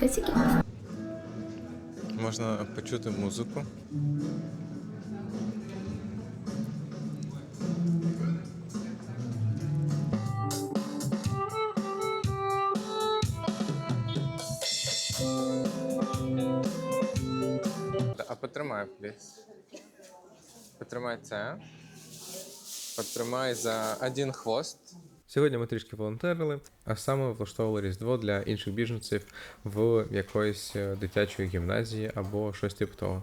Касіки. Можна почути музику. А потримай, пліс. Потримай це. Потримай за один хвост. Сьогодні ми трішки волонтерили, а саме влаштовували Різдво для інших біженців в якоїсь е, дитячої гімназії або щось типу того.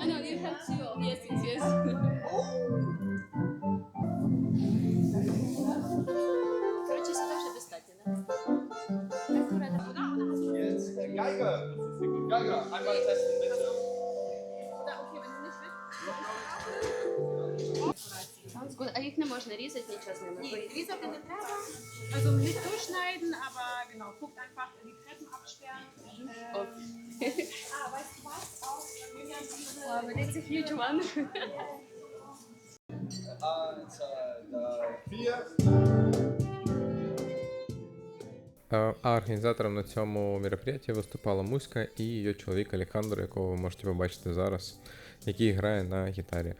I know you have two. Yes, yes, yes. Geiger, einmal testen bitte. Sounds good. А їх не можна різати нічого з ними. Nee, rieselt in den Treppe. Also nicht durchschneiden, aber genau, guckt einfach die Treppen absperren. Äh, О. ah, weißt du was? Auch Julian, diese Wow, but it's a huge one. Eins, zwei, drei, vier. А організатором на цьому мероприятті виступала Муська і її чоловік Алехандро, якого ви можете побачити зараз, який грає на гітарі.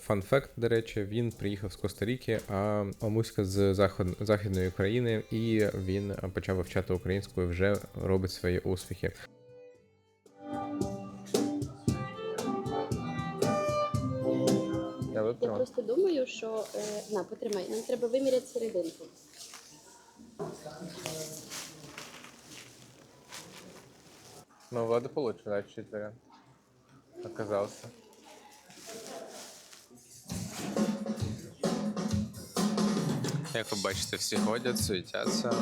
Фан факт, до речі, він приїхав з Коста-Ріки, а Муська з захід, західної України, і він почав вивчати українську і вже робить свої успіхи. Я Я просто думаю, що е, на, потримай, нам треба виміряти серединку. Ну, Влада да, чуть вариант. Оказался. Як ви бачите, всі ходять, суетяться.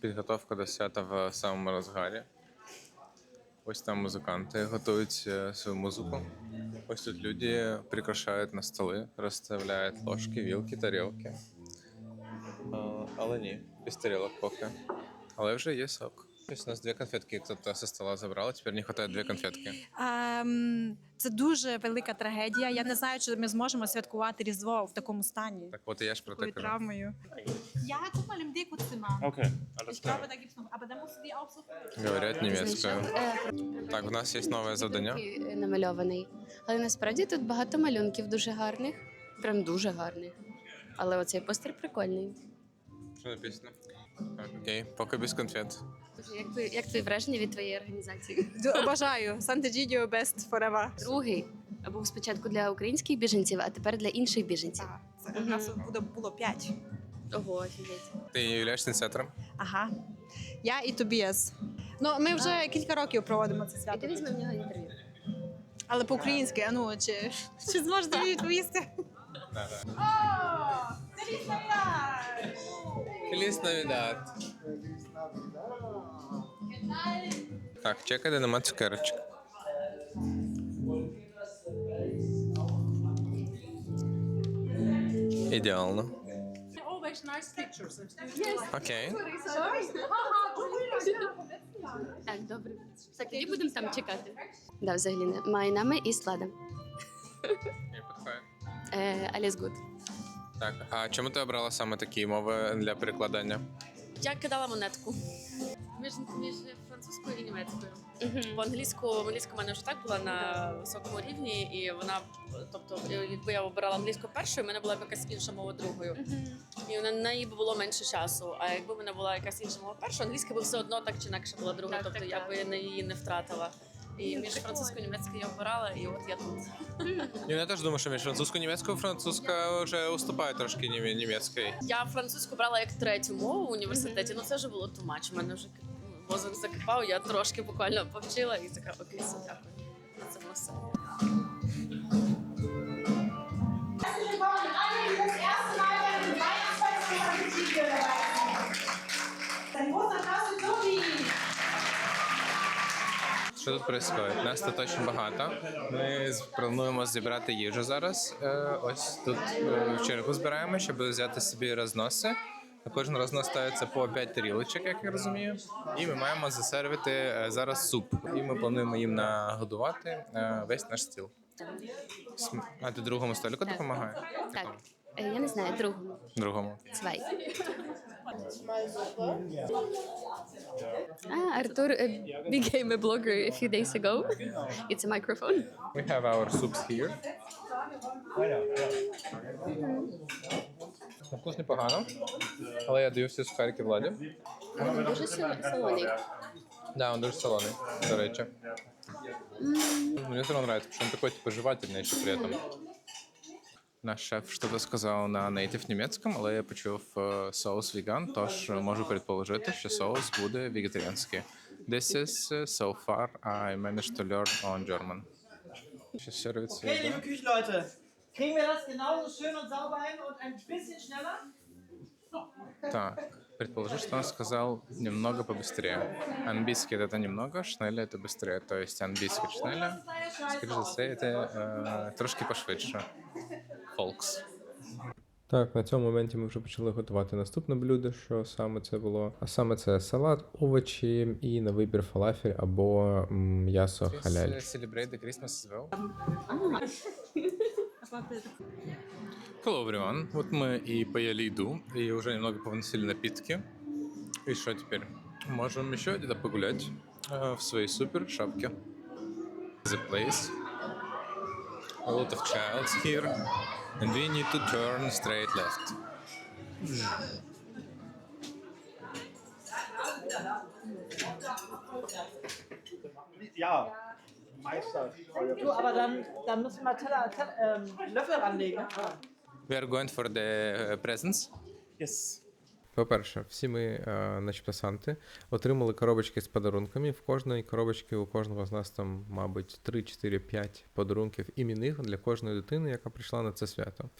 Підготовка до свята в самому розгарі. Ось там музиканти готують е, свою музику. Ось тут люди прикрашають на столи, розставляють ложки, вілки, тарілки. Але ні, без тарілок поки. Але вже є сок. Ось у нас дві конфетки, хто со стола забрав, тепер не вистачає дві конфетки. Ем, це дуже велика трагедія. Я не знаю, чи ми зможемо святкувати Різдво в такому стані. Так от я ж про те кажу. травмою. Guck mal im Dekozimmer. Okay, alles klar. da gibt's noch. Aber dann musst du die auch so. Говорять німецькою. Е, Так, в нас є нове завдання. такий, е, намальований. Але насправді тут багато малюнків дуже гарних. Прям дуже гарних. Але оцей постер прикольний. Що написано? Окей, поки без конфет. Як, твої- як твої враження від твоєї організації? Бажаю. Sant'Egidio best forever. Другий був спочатку для українських біженців, а тепер для інших біженців. Так, це у нас буде було п'ять. Ого, офігеть. Ти являєшся ініціатором? Ага. Я і Тобіас. Ну, ми вже кілька років проводимо це І свято. ти візьми в нього інтерв'ю. Але по-українськи, а ну чи, чи зможете мені відповісти? Феліс Навідад. Так, чекай, де нема цукерочок. Ідеально. always nice pictures. Окей. Так, добре. Все, тоді будемо там чекати. Да, взагалі не. My name is Lada. Е, Alles good. Так, а чому ти обрала саме такі мови для перекладання? Я кидала монетку. Між, між французькою і німецькою. Бо англійську, англійська в мене вже так була на високому рівні, і вона, тобто, якби я обирала англійську першою, в мене була б якась інша мова другою. І на неї б було менше часу. А якби в мене була якась інша мова перша, англійська би все одно так чи інакше була друга, тобто так, я так. би на її не втратила. І між французькою німецькою я обирала, і от я тут. Я теж думаю, що між французькою німецькою французька вже уступає трошки німецької. Я французьку брала як третю мову в університеті, ну це вже було тумач. У мене вже мозок закипав, я трошки буквально повчила і така окей, все, дякую. Це було все. Що тут відбувається? Нас тут дуже багато. Ми плануємо зібрати їжу зараз. Е, Ось тут е, в чергу збираємо, щоб взяти собі розноси. На кожен рознос ставиться по 5 тарілочок, як я розумію. І ми маємо засервити е, зараз суп. І ми плануємо їм нагодувати весь наш стіл. А ти другому столику допомагає? Так, е, я не знаю, другому. Другому. Цвай. Ah, Artur uh, became a blogger a few days ago. It's a microphone. We have our soups here. На вкус непогано, але я даю всі сухарики владі. Він дуже сол- солоний. Да, он дуже солоний, до речі. Мне все нравится, потому что он такой типа жевательный еще при этом. Наш шеф что-то сказав на нейтив німецькому, але я почув е, соус веган, тож можу предположити, що соус буде вегетаріанський. This is uh, so far I managed to learn on German. Ще сервіс. Okay, liebe Küchenleute, kriegen wir das genauso schön und sauber hin und ein bisschen schneller? Так, предположу, что он сказал немного побыстрее. Английский это немного, шнеля это быстрее. То есть англійський шнеля, скоріше за все, це е, трошки пошвидше. Фолкс. Так, на цьому моменті ми вже почали готувати наступне блюдо, що саме це було. А саме це салат, овочі і на вибір фалафель або м, м'ясо халяль. Celebrate the Christmas as well. Hello, everyone. Вот мы и поели еду, и уже немного повыносили напитки. И что теперь? Можем еще где-то погулять э, в своей супер шапке. The place. A lot of childs here. And we need to turn straight left. Ja, Meister. Du, aber dann, dann müssen wir Teller, Teller, ähm, Löffel ranlegen. Ne? We are going for the uh, presents. Yes. По-перше, всі ми, е, наче пасанти, отримали коробочки з подарунками. В кожної коробочки у кожного з нас там, мабуть, 3, 4, 5 подарунків іменних для кожної дитини, яка прийшла на це свято.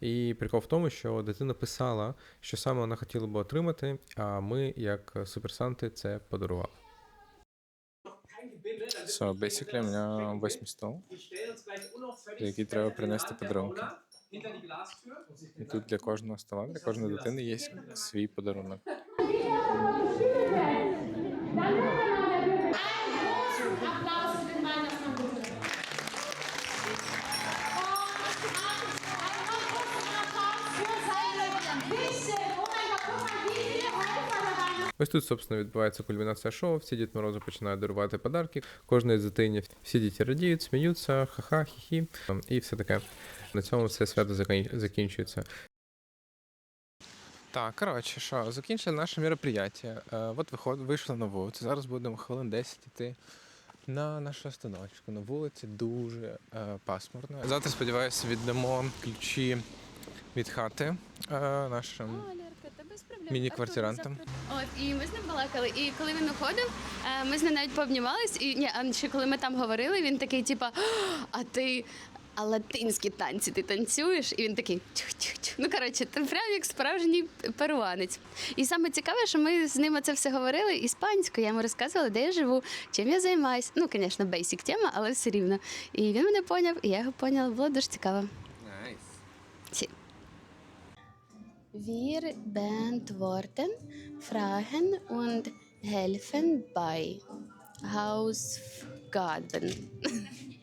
І прикол в тому, що дитина писала, що саме вона хотіла би отримати, а ми, як суперсанти, це подарували. So, basically, у мене восьмий стол, який треба принести подарунки. І тут для кожного стола, для кожної дитини є свій подарунок. Ось тут, собственно, відбувається кульмінація шоу. Всі Дід Морози починають дарувати подарки. Кожної дитині всі діти радіють, сміються, ха-ха, хі-хі і все таке. На цьому все свято закінчується. Так, коротше, що, закінчили наше мероприятие. Е, от виход, вийшли на вулицю. Зараз будемо хвилин 10 йти на нашу остановочку. На вулиці дуже е, пасмурно. Завтра, сподіваюся, віддамо ключі від хати е, нашим міні-квартирантам. От, і ми з ним балакали. І коли він уходив, е, ми з ним навіть пообнімались. І ні, а ще коли ми там говорили, він такий, типа, а ти. А латинські танці ти танцюєш? І він такий тюх-тюх-тюх. Ну коротше, ти прям як справжній перуанець. І саме цікаве, що ми з ним це все говорили іспанською. Я йому розказувала, де я живу, чим я займаюсь. Ну, звісно, бейсік тема, але все рівно. І він мене поняв, і я його поняла. Було дуже цікаво. Сі. Wir beantworten Fragen und helfen bei Hausgaben.